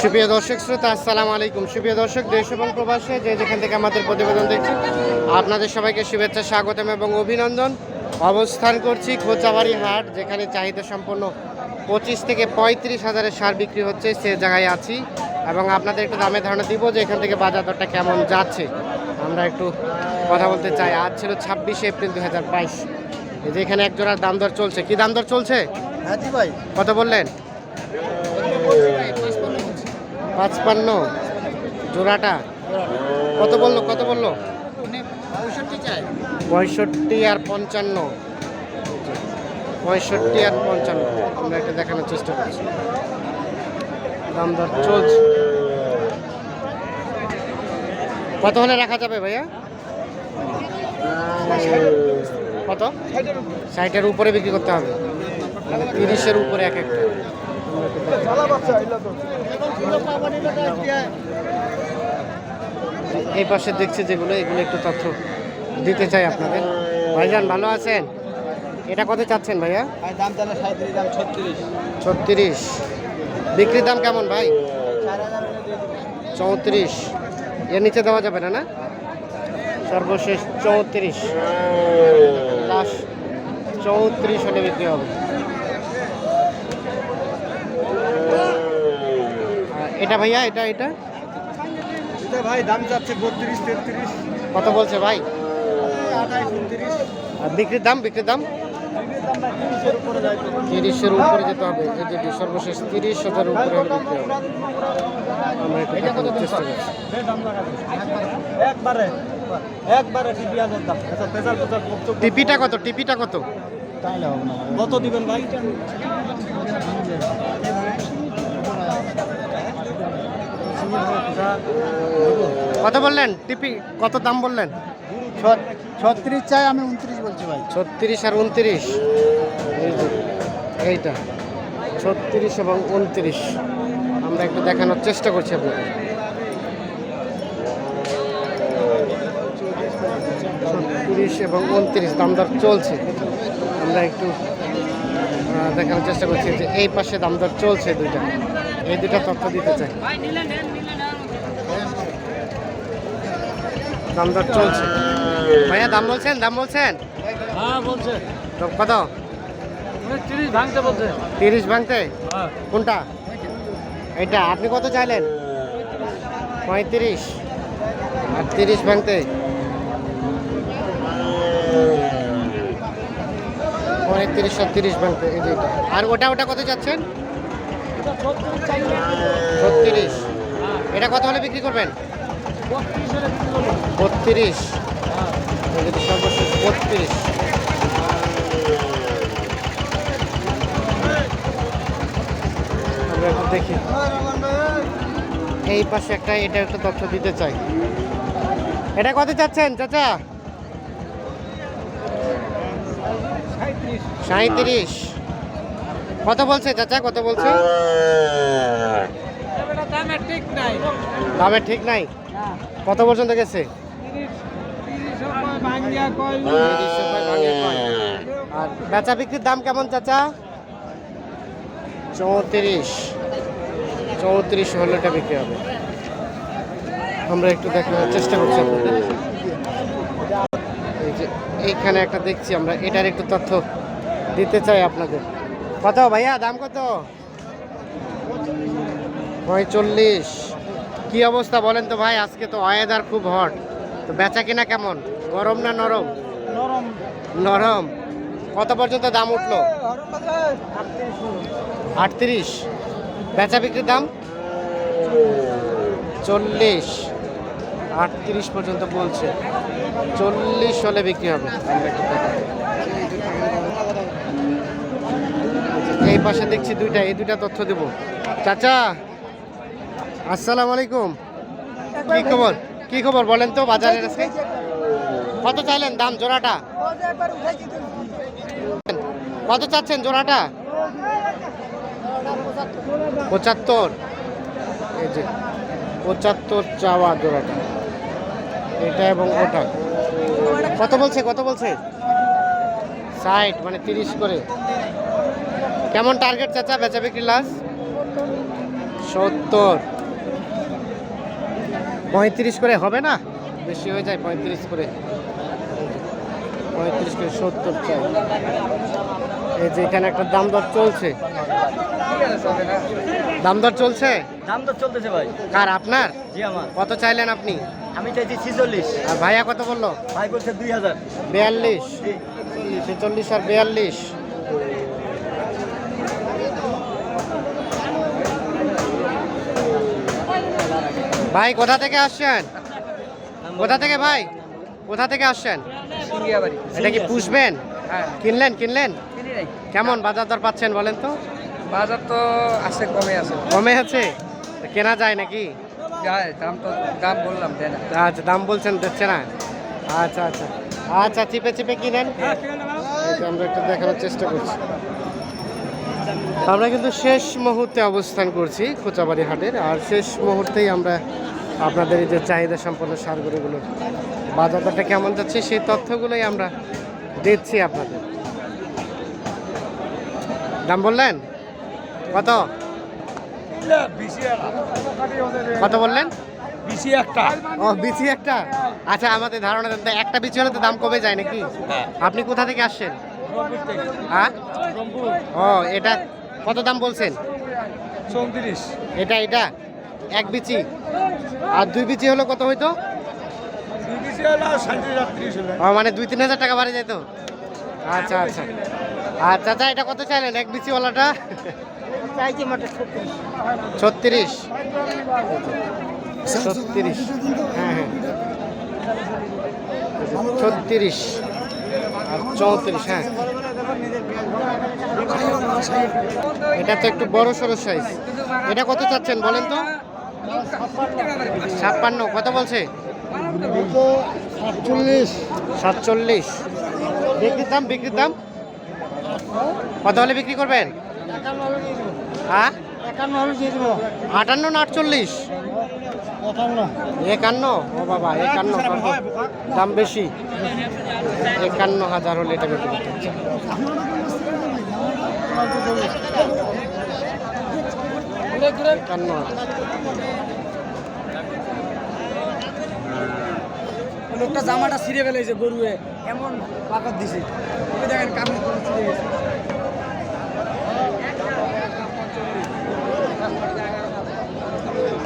সুপ্রিয় দর্শক শ্রোতা আসসালামু আলাইকুম। সুপ্রিয় দর্শক দেশ এবং প্রবাসে যে যেখান থেকে আমাদের প্রতিবেদন দেখছেন আপনাদের সবাইকে শুভেচ্ছা স্বাগতম এবং অভিনন্দন। অবস্থান করছি খোঁচাবাড়ি হাট যেখানে চাহিদা সম্পন্ন পঁচিশ থেকে পঁয়ত্রিশ হাজারের সার বিক্রি হচ্ছে সে জায়গায় আছি। এবং আপনাদের একটু দামে ধারণা দিব যে এখান থেকে বাজার দরটা কেমন যাচ্ছে। আমরা একটু কথা বলতে চাই। আজ ছিল ছাব্বিশে এপ্রিল দু হাজার বাইশ। এই যে এখানে এক জোড়ার দাম দর চলছে। কি দাম দর চলছে? হ্যাঁ ভাই। কত বললেন? পাঁচপান্ন। জোড়াটা? কত বলল? কত বলল? পঁয়ষট্টি আর পঞ্চান্ন। পঁয়ষট্টি আর পঞ্চান্ন। আমরা একটা দেখানোর চেষ্টা করছি। দাম দর চলছে। কত হলে রাখা যাবে ভাইয়া? কত? ষাটের উপরে বিক্রি করতে হবে। মানে তিরিশের উপরে এক একটা। এই পাশে দেখছি যেগুলো এগুলো একটু তথ্য দিতে চাই আপনাদের। ভাইজান ভালো আছেন? এটা কত চাচ্ছেন ভাইয়া? দাম জানা সাঁত্রিশ দাম ছত্রিশ। ছত্রিশ। বিক্রির দাম কেমন ভাই। চৌত্রিশ। এর নিচে দেওয়া যাবে না না? সর্বশেষ চৌত্রিশ। লাস্ট চৌত্রিশ হলে বিক্রি হবে। এটা ভাইয়া এটা এটা? এটা ভাই দাম যাচ্ছে বত্রিশ তেত্রিশ। কত বলছে ভাই? আঠাইশ উনত্রিশ। আর বিক্রির দাম বিক্রির দাম? দাম তিরিশের উপরে যেতে হবে এই যে সর্বশেষ তিরিশ হাজার উপরে হলে হবে। আমরা এটা দেখানোর চেষ্টা করছি। দাম। একবারে একবারে দাম। আচ্ছা টিপিটা কত টিপিটা কত? কত দিবেন ভাই? কত বললেন? টিপি কত দাম বললেন? ছত্রিশ চাই আমি উনত্রিশ বলছি ভাই। ছত্রিশ আর উনত্রিশ। এই এইটা। ছত্রিশ এবং উনত্রিশ। আমরা একটু দেখানোর চেষ্টা করছি আপনাদের। ছত্রিশ এবং উনত্রিশ দাম দর চলছে। আমরা একটু দেখানোর চেষ্টা করছি যে এই পাশে দাম দর চলছে দুইটা। এই দুটা তথ্য দিতে চাই। দাম দর চলছে। ভাইয়া দাম বলছেন দাম বলছেন? হ্যাঁ বলছে। কত? তিরিশ ভাঙতে বলছে। তিরিশ ভাঙতে? হ্যাঁ। কোনটা? এটা আপনি কত চাইলেন? পঁয়ত্রিশ। আর তিরিশ ভাঙতে? পঁয়ত্রিশ আর তিরিশ ভাঙতে এই যে আর ওটা ওটা কত যাচ্ছেন ছত্রিশ এটা কত হলে বিক্রি করবেন? বত্রিশ সর্বশেষ বত্রিশ। আমরা একটু দেখি। এই পাশে একটা এটা একটা তথ্য দিতে চাই। এটা কত চাচ্ছেন চাচা? সাঁত্রিশ কত বলছে চাচা কত বলছে? দামে ঠিক নাই। দামের ঠিক নাই। কত পর্যন্ত গেছে? কয়। আর বেচা বিক্রির দাম কেমন চাচা? চৌত্রিশ। চৌত্রিশ হলে এটা বিক্রি হবে। আমরা একটু দেখানোর চেষ্টা করছি আপনাদের। এই যে এইখানে একটা দেখছি আমরা এটার একটু তথ্য দিতে চাই আপনাদের। কত ভাইয়া দাম কত? পঁয়চল্লিশ। কি অবস্থা বলেন তো ভাই? আজকে তো ওয়েদার খুব হট তো বেচা কিনা কেমন? গরম না নরম? নরম। নরম। কত পর্যন্ত দাম উঠল? আটত্রিশ। বেচা বিক্রির দাম? চল্লিশ। আটত্রিশ পর্যন্ত বলছে। চল্লিশ হলে বিক্রি হবে। এই পাশে দেখছি দুইটা এই দুইটা তথ্য দেব। চাচা আসসালামু আলাইকুম কি খবর? কি খবর বলেন তো বাজারের আজকে? কত চাইলেন দাম জোড়াটা? কত চাচ্ছেন জোড়াটা? পঁচাত্তর। এই যে, পঁচাত্তর চাওয়া জোড়াটা। এটা এবং ওটা। কত বলছে কত বলছে? ষাট মানে তিরিশ করে। কেমন টার্গেট চাচা বেচা বিক্রি লাস্ট সত্তর। পঁয়ত্রিশ করে হবে না? বেশি হয়ে যায় পঁয়ত্রিশ করে। পঁয়ত্রিশ করে সত্তর চাই। এই যে এখানে একটা দাম দর চলছে। দাম দর চলছে? দাম তো চলতেছে ভাই। কার আপনার? জি আমার। কত চাইলেন আপনি? আমি চাইছি ছিচল্লিশ। আর ভাইয়া কত বলল? ভাই বলছে দুই হাজার। বিয়াল্লিশ। ছেচল্লিশ আর বিয়াল্লিশ। ভাই কোথা থেকে আসছেন? কোথা থেকে ভাই? কোথা থেকে আসছেন? এটা কি পুষবেন? হ্যাঁ। কিনলেন কিনলেন? কেমন বাজার দর পাচ্ছেন বলেন তো? বাজার তো আছে কমে আছে। কমে আছে? কেনা যায় নাকি? দাম তো দাম বললাম আচ্ছা দাম বলছেন দিচ্ছে না। আচ্ছা আচ্ছা। আচ্ছা চিপে চিপে কিনেন? এই আমরা একটু দেখানোর চেষ্টা করছি। আমরা কিন্তু শেষ মুহূর্তে অবস্থান করছি কোচাবাড়ি হাটের আর শেষ মুহূর্তেই আমরা আপনাদের এই যে চাহিদা সম্পন্ন সারগুলোগুলো বাজারটা কেমন যাচ্ছে সেই তথ্যগুলোই আমরা দিচ্ছি আপনাদের। দাম বললেন? কত? কত বললেন? একটা ও বিচি একটা? আচ্ছা আমাদের ধারণা একটা বিচি হলে তো দাম কমে যায় নাকি? আপনি কোথা থেকে আসছেন? হ্যাঁ? ও এটা কত দাম বলছেন? চৌত্রিশ। এটা এটা? এক বিচি? আর দুই বিচি হলো কত হইতো? মানে দুই তিন হাজার টাকা বাড়ে যেত আচ্ছা আচ্ছা। আচ্ছা আচ্ছা এটা কত চাইলেন এক বিচিওয়ালাটা ছত্রিশ। ছত্রিশ? হ্যাঁ হ্যাঁ। ছত্রিশ। আর চৌত্রিশ হ্যাঁ। এটা তো একটু বড় সড়ো সাইজ এটা কত চাচ্ছেন বলেন তো? ছাপ্পান্ন, কত বলছে? সাতচল্লিশ। সাতচল্লিশ বিক্রির দাম বিক্রির দাম? কত হলে বিক্রি করবেন? হ্যাঁ? আটান্ন আটচল্লিশ? একান্ন? ও বাবা একান্ন দাম বেশি? একান্ন হাজার হলে এটা বিক্রি করতে। একান্ন হাজার। লোকটা জামাটা ছিঁড়ে ফেলেছে গরুয়ে। এমন পাকত দিছে? দেখেন কাপড় ছিঁড়ে গেছে।